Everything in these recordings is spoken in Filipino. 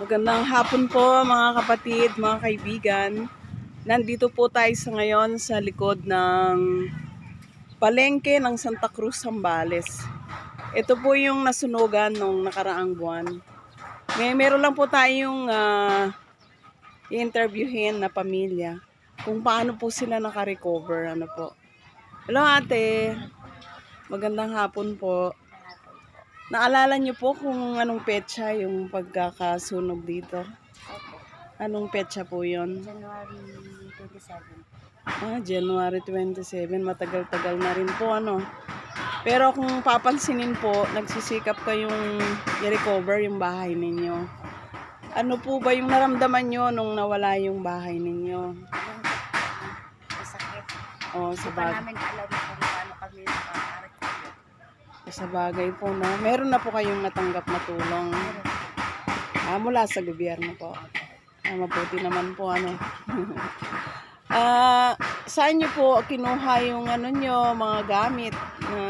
Magandang hapon po mga kapatid, mga kaibigan. Nandito po tayo sa ngayon sa likod ng palengke ng Santa Cruz, Zambales. Ito po yung nasunugan nung nakaraang buwan. May meron lang po tayong ah, i-interviewin na pamilya kung paano po sila nakarecover. Ano po. Hello ate. Magandang hapon po. Naalala niyo po kung anong petsa yung pagkakasunog dito? Opo. Anong petsa po yon? January 27. Ah, January 27. Matagal-tagal na rin po, ano. Pero kung papansinin po, nagsisikap kayong i-recover yung bahay ninyo. Ano po ba yung naramdaman nyo nung nawala yung bahay ninyo? Masakit. O, Hindi sa, pa bag namin alam sa bagay po, no? Meron na po kayong natanggap na tulong. Ah, mula sa gobyerno po. Ah, mabuti naman po, ano. Ah, saan niyo po kinuha yung ano nyo, mga gamit na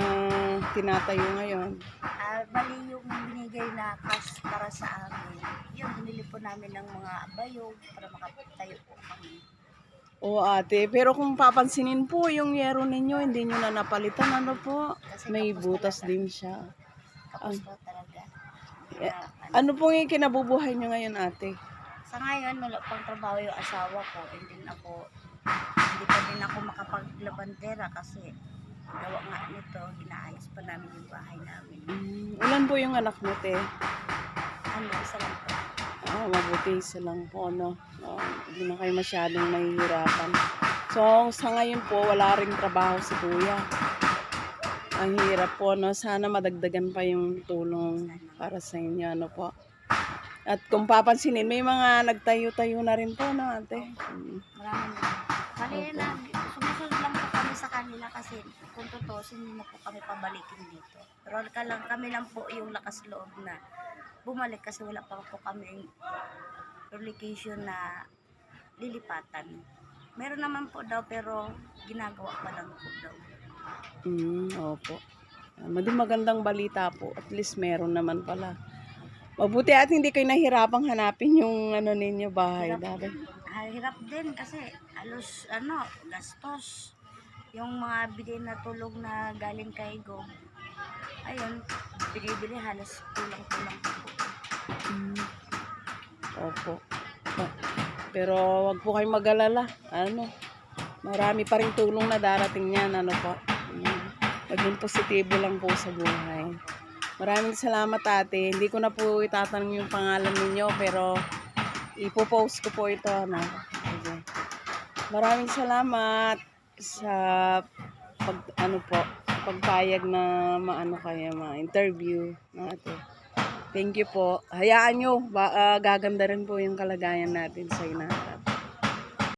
tinatayo ngayon? Ah, bali yung binigay na cash para sa amin. Yun, binili po namin ng mga bayog para makapagtayo po kami. O ate, pero kung papansinin po yung yero ninyo, hindi nyo na napalitan, ano po? Kasi May kapos butas talaga. din siya. Kapos po talaga. Eh, Na, ano, Ano po yung kinabubuhay nyo ngayon, ate? sa ngayon, wala pang trabaho yung asawa ko. And then ako, hindi pa din ako makapaglabandera kasi gawa nga nito, inaayos pa namin yung bahay namin. Mm, ilan po yung anak mo, te? Ano, isa lang po. Ah, mabuti isa lang po, no? Oh, hindi na kayo masyadong nahihirapan. So, sa ngayon po, wala ring trabaho si kuya. Ang hirap po, no? Sana madagdagan pa yung tulong para sa inyo, ano po. At kung papansinin, may mga nagtayo-tayo na rin po, no, ate? Mm. Marami na. Bali na, sumusunod lang po kami sa kanila kasi kung totoo, hindi na po kami pabalikin dito. Pero ka lang, kami lang po yung lakas loob na bumalik kasi wala pa po kami relocation na lilipatan. Meron naman po daw pero ginagawa pa lang po daw. Mm, opo. Madi magandang balita po. At least meron naman pala. Mabuti at hindi kayo nahirapang hanapin yung ano ninyo bahay dati. Ah, hirap din kasi alos ano, gastos. Yung mga bigay na tulong na galing kay Go. Ayun, binibili halos kulang-kulang po. Mm. Opo. Pero wag po kayong mag-alala. Ano? Marami pa rin tulong na darating niyan. Ano po? Mm. Maging positibo lang po sa buhay. Maraming salamat ate. Hindi ko na po itatanong yung pangalan ninyo pero ipopost ko po ito. Ano? Sige. Maraming salamat sa pag ano po pagpayag na maano kayo ma-interview ate. Thank you po. Hayaan nyo, ba, ah, gaganda rin po yung kalagayan natin sa inaharap.